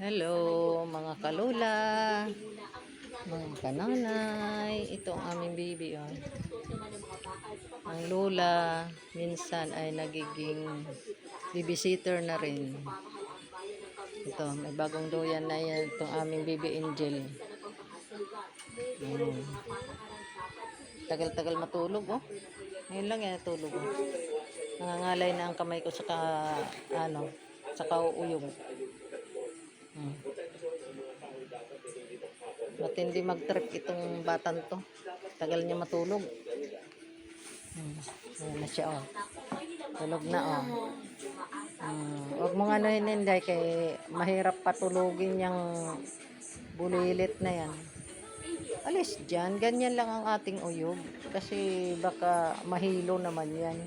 Hello mga kalula, mga kananay, ito ang aming baby oh. Ang lola minsan ay nagiging babysitter na rin. Ito, may bagong duyan na yan itong aming baby angel. Mm. Tagal-tagal matulog oh. Ngayon lang yan natulog oh. Nangangalay na ang kamay ko sa ka, ano, sa kauuyong. Hmm. Matindi mag-trip itong batan to. Tagal niya matulog. Hmm. Ayan na siya, oh. Tulog na, oh. Hmm. Huwag mo nga ano hininday kay mahirap patulogin yung bulilit na yan. Alis dyan. Ganyan lang ang ating uyog. Kasi baka mahilo naman yan.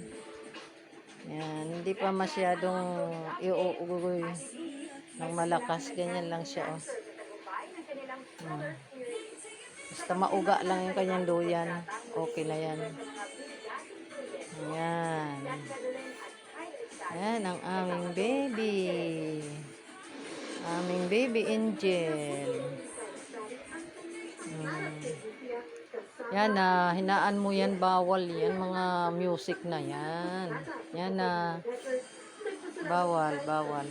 Yan. Hindi pa masyadong iuugoy ng malakas. Ganyan lang siya, oh. Hmm. Basta mauga lang yung kanyang duyan. Okay na yan. Yan. Yan ang aming baby. Aming baby angel. Hmm. Yan na, hinaan mo yan, bawal yan, mga music na yan. Yan na, bawal, bawal.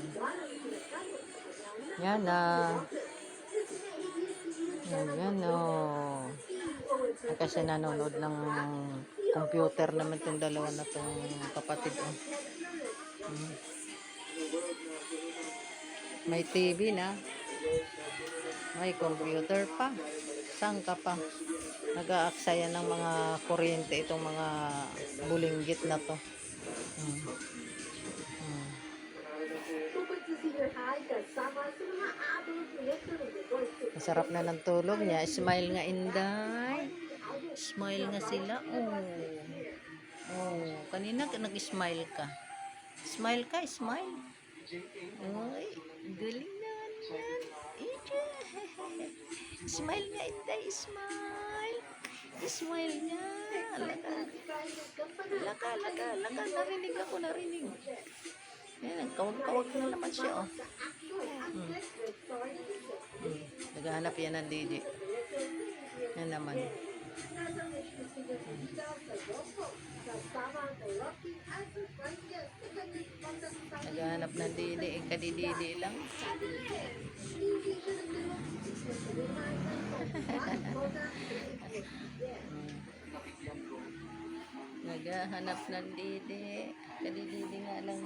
Yan na. Yan, yan o. Kasi nanonood ng computer naman itong dalawa na itong kapatid o. Hmm. May TV na. May computer pa. Saan ka pa? Nag-aaksaya ng mga kuryente itong mga bulinggit na to. Hmm. Masarap na ng tulog niya. Smile nga, Inday. Smile nga sila. Oh. Oh, kanina ka nag-smile ka. Smile ka, smile. Uy, galing naman yan. Ija. Smile nga, Inday. Smile. Smile nga. Laka. Laka, laka, laka. Narinig ako, narinig. Yan, kawag-kawag na naman siya, oh. Hmm. Naghahanap yan ng Didi. Yan naman. Naghahanap ng Didi. Eh, kadididi lang. Naghahanap ng Didi. Kadididi nga lang.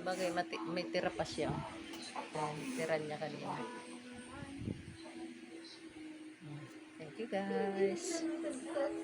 Bagay, may tira pa siya. Tira niya kanina. Hmm. Thank you guys.